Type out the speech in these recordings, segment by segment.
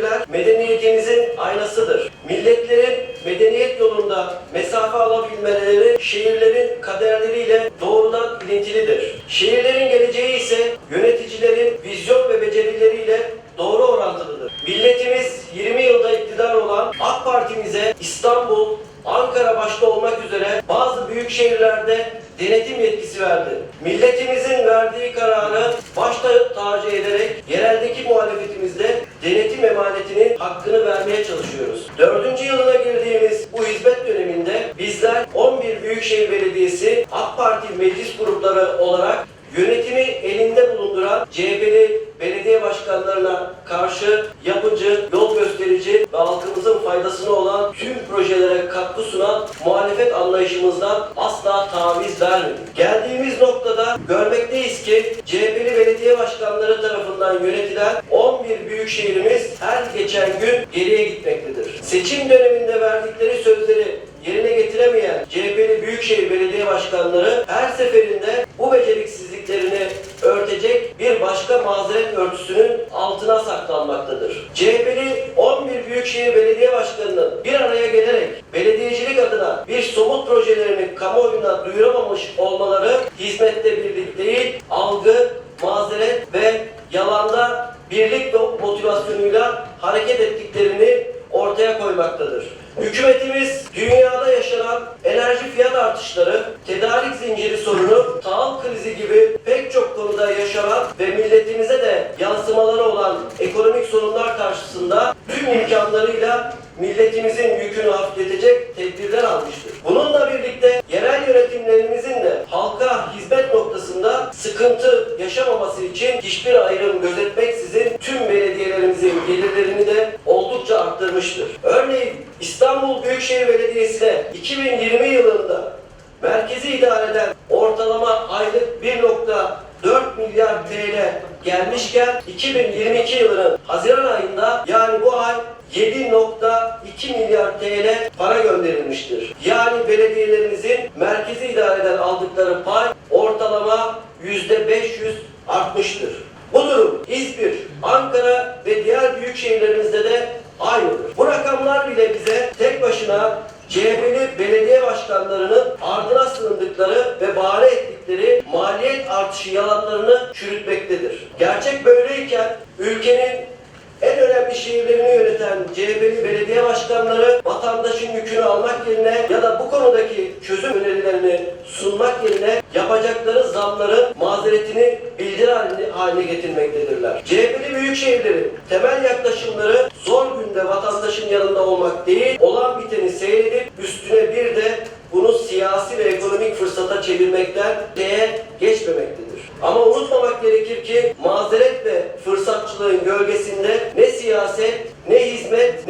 şehirler medeniyetimizin aynasıdır. Milletlerin medeniyet yolunda mesafe alabilmeleri şehirlerin kaderleriyle doğrudan ilintilidir. Şehirlerin geleceği ise yöneticilerin vizyon ve becerileriyle doğru orantılıdır. Milletimiz 20 yılda iktidar olan AK Parti'mize İstanbul, Ankara başta olmak üzere bazı büyük şehirlerde denetim yetkisi verdi. Milletimizin çalışıyoruz. Dördüncü yılına girdiğimiz bu hizmet döneminde bizler 11 Büyükşehir Belediyesi AK Parti meclis grupları olarak yönetimi elinde bulunduran CHP'li belediye başkanlarına karşı yapıcı, yol gösterici ve halkımızın faydasına olan projelere katkı sunan muhalefet anlayışımızdan asla taviz vermedik. Geldiğimiz noktada görmekteyiz ki CHP'li belediye başkanları tarafından yönetilen 11 büyük şehrimiz her geçen gün geriye gitmektedir. Seçim döneminde verdikleri sözleri yerine getiremeyen CHP'li Büyükşehir Belediye Başkanları her seferinde bu beceriksizliklerini örtecek bir başka mazeret örtüsünün altına saklanmaktadır. CHP'li 11 Büyükşehir Belediye Başkanı'nın bir araya gelerek belediyecilik adına bir somut projelerini kamuoyuna duyuramamış olmaları hizmette birlik değil, algı, mazeret ve yalanda birlik ve motivasyonuyla hareket ettiklerini ortaya koymaktadır. Hükümetimiz dünyada yaşanan enerji fiyat artışları, tedarik zinciri sorunu, tahıl krizi gibi pek çok konuda yaşanan ve milletimize de yansımaları olan ekonomik sorunlar karşısında tüm imkanlarıyla milletimizin sıkıntı yaşamaması için hiçbir ayrım gözetmeksizin tüm belediyelerimizin gelirlerini de oldukça arttırmıştır. Örneğin İstanbul Büyükşehir Belediyesi'ne 2020 yılında merkezi idare eden ortalama aylık 1.4 milyar TL gelmişken 2022 yılının Haziran ayında yani artmıştır. Bu durum İzmir, Ankara ve diğer büyük şehirlerimizde de aynıdır. Bu rakamlar bile bize tek başına CHP'li belediye başkanlarının ardına sığındıkları ve bahane ettikleri maliyet artışı yalanlarını çürütmektedir. Gerçek böyleyken ülkenin en önemli şehirlerini yöneten CHP'li belediye başkanları vatandaşın yükünü almak yerine ya da bu konudaki çözüm önerilerini sunmak yerine yapacakları zamların mazeretini bildiri haline- getirmektedirler. CHP'li büyük şehirlerin temel yaklaşımları zor günde vatandaşın yanında olmak değil, olan biteni seyredip üstüne bir de bunu siyasi ve ekonomik fırsata çevirmekten şeye geçmemektedir. Ama unutmamak gerekir ki mazeret ve fırsatçılığın gölgesinde ne siyaset, ne hizmet,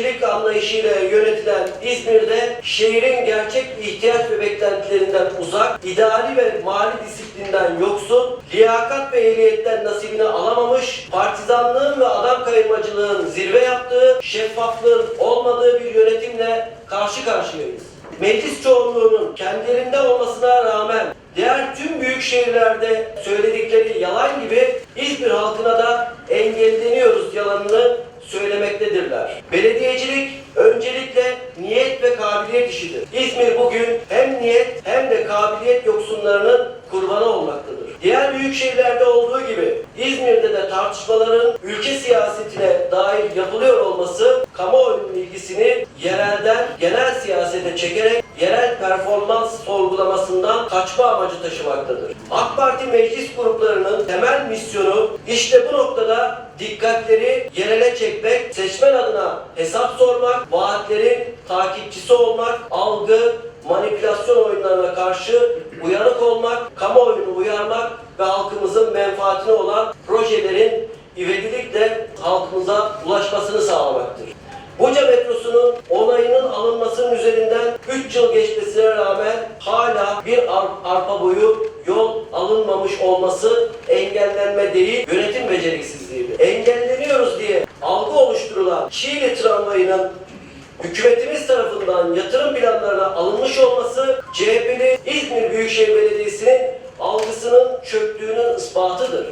belediyecilik anlayışıyla yönetilen İzmir'de şehrin gerçek ihtiyaç ve beklentilerinden uzak, idari ve mali disiplinden yoksun, liyakat ve ehliyetten nasibini alamamış, partizanlığın ve adam kayırmacılığın zirve yaptığı, şeffaflığın olmadığı bir yönetimle karşı karşıyayız. Meclis çoğunluğunun kendilerinde olmasına rağmen diğer tüm büyük şehirlerde söyledikleri yalan gibi İzmir halkına da engelleniyoruz yalanını söylemektedirler. Belediyecilik öncelikle niyet ve kabiliyet işidir. İzmir bugün hem niyet hem de kabiliyet yoksunlarının kurbanı olmaktadır. Diğer büyük şehirlerde olduğu gibi İzmir'de de tartışmaların ülke siyasetine dair yapılıyor olması kamuoyunun ilgisini yerelden genel siyasete çekerek yerel performans kaçma amacı taşımaktadır. AK Parti meclis gruplarının temel misyonu işte bu noktada dikkatleri yerele çekmek, seçmen adına hesap sormak, vaatlerin takipçisi olmak, algı, manipülasyon oyunlarına karşı uyanık olmak, kamuoyunu uyarmak ve halkımızın menfaatine olan projelerin ivedilikle halkımıza ulaşmasını sağlamaktır. Buca metrosunun onayının alınmasının üzerinden 3 yıl geçmesine rağmen hala bir ar- arpa boyu yol alınmamış olması engellenme değil, yönetim beceriksizliğidir. Engelleniyoruz diye algı oluşturulan Çiğli tramvayının hükümetimiz tarafından yatırım planlarına alınmış olması CHP'li İzmir Büyükşehir Belediyesi'nin algısının çöktüğünün ispatıdır.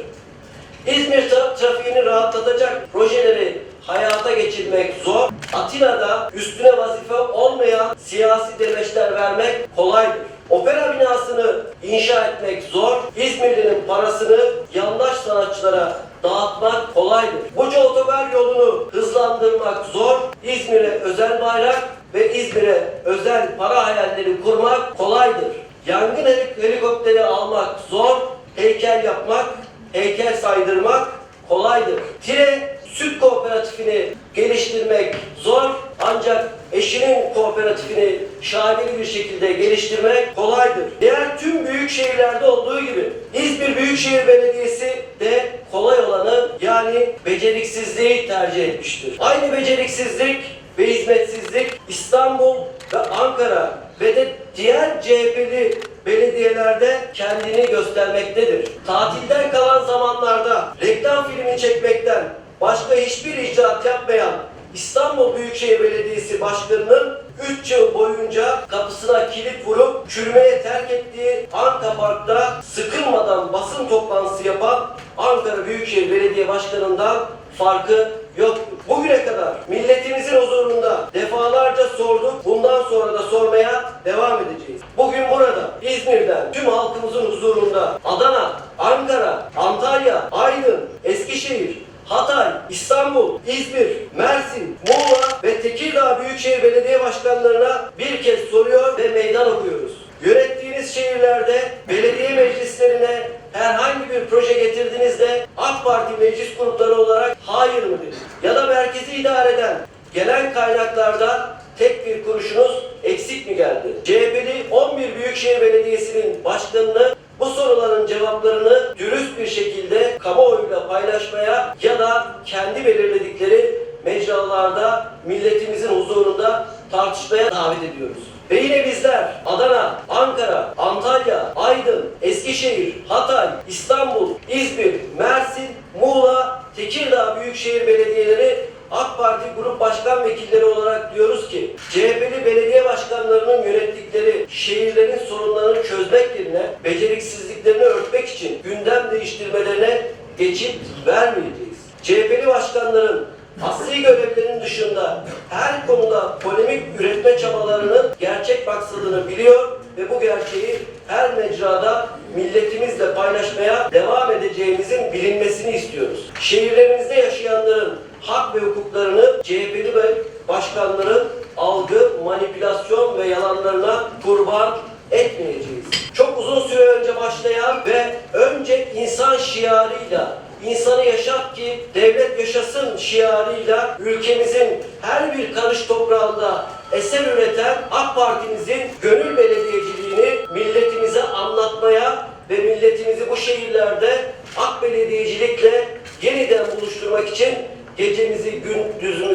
İzmir tra- trafiğini rahatlatacak projeleri hayata geçirmek zor. Atina'da üstüne vazife olmayan siyasi demeçler vermek kolaydır. Opera binasını inşa etmek zor. İzmirli'nin parasını yandaş sanatçılara dağıtmak kolaydır. Buca otogar yolunu hızlandırmak zor. İzmir'e özel bayrak ve İzmir'e özel para hayalleri kurmak kolaydır. Yangın helik- helikopteri almak zor. Heykel yapmak heykel saydırmak kolaydır. Tire süt kooperatifini geliştirmek zor ancak eşinin kooperatifini şahane bir şekilde geliştirmek kolaydır. Diğer tüm büyük şehirlerde olduğu gibi İzmir Büyükşehir Belediyesi de kolay olanı yani beceriksizliği tercih etmiştir. Aynı beceriksizlik ve hizmetsizlik İstanbul ve Ankara ve de diğer CHP'li belediyelerde kendini göstermektedir. Tatilden kalan zamanlarda reklam filmi çekmekten başka hiçbir icraat yapmayan İstanbul Büyükşehir Belediyesi Başkanı'nın 3 yıl boyunca kapısına kilit vurup çürümeye terk ettiği Anka Park'ta sıkılmadan basın toplantısı yapan Ankara Büyükşehir Belediye Başkanı'ndan farkı yoktur. Bugüne kadar milletimizin huzurunda defalarca sorduk, bundan sonra da sormaya devam edeceğiz. Bugün burada İzmir'den tüm halkımızın huzurunda Adana, Ankara, Antalya, Aydın, Eskişehir, Hatay, İstanbul, İzmir, Mersin, Muğla ve Tekirdağ Büyükşehir Belediye Başkanlarına bir kez soruyor ve meydan okuyoruz. Yönettiğiniz şehirlerde belediye meclislerine herhangi bir proje getirdiğinizde AK Parti meclis grupları olarak hayır mı dedi? Ya da merkezi idare eden gelen kaynaklarda tek bir kuruşunuz eksik mi geldi? CHP'li 11 Büyükşehir Belediyesi'nin başkanını bu soruların cevaplarını dürüst bir şekilde kamuoyuyla paylaşmaya ya da kendi belirledikleri mecralarda milletimizin huzurunda tartışmaya davet ediyoruz. Ve yine bizler Adana, Ankara, Antalya, Aydın, Eskişehir, Hatay, İstanbul, İzmir, Mersin, Muğla, Tekirdağ Büyükşehir Belediyeleri AK Parti Grup Başkan Vekilleri olarak diyoruz ki CHP'li belediye başkanlarının yönettikleri şehirlerin sorunlarını çözmek yerine beceriksizliklerini örtmek için gündem değiştirmelerine geçit vermeyeceğiz. CHP'li başkanların asli görevlerinin dışında her konuda polemik üretme çabalarının gerçek maksadını biliyor ve bu gerçeği her mecrada milletimizle paylaşmaya devam edeceğimizin bilinmesini istiyoruz. Şehirlerimizde yaşayanların hak ve hukuklarını CHP'li ve başkanların algı, manipülasyon ve yalanlarına kurban etmeyeceğiz. Çok uzun süre önce başlayan ve önce insan şiarıyla insanı yaşat ki devlet yaşasın şiarıyla ülkemizin her bir karış toprağında eser üreten AK Parti'mizin gönül belediyeciliğini milletimize anlatmaya ve milletimizi bu şehirlerde AK belediyecilikle yeniden buluşturmak için gecemizi gündüzümüze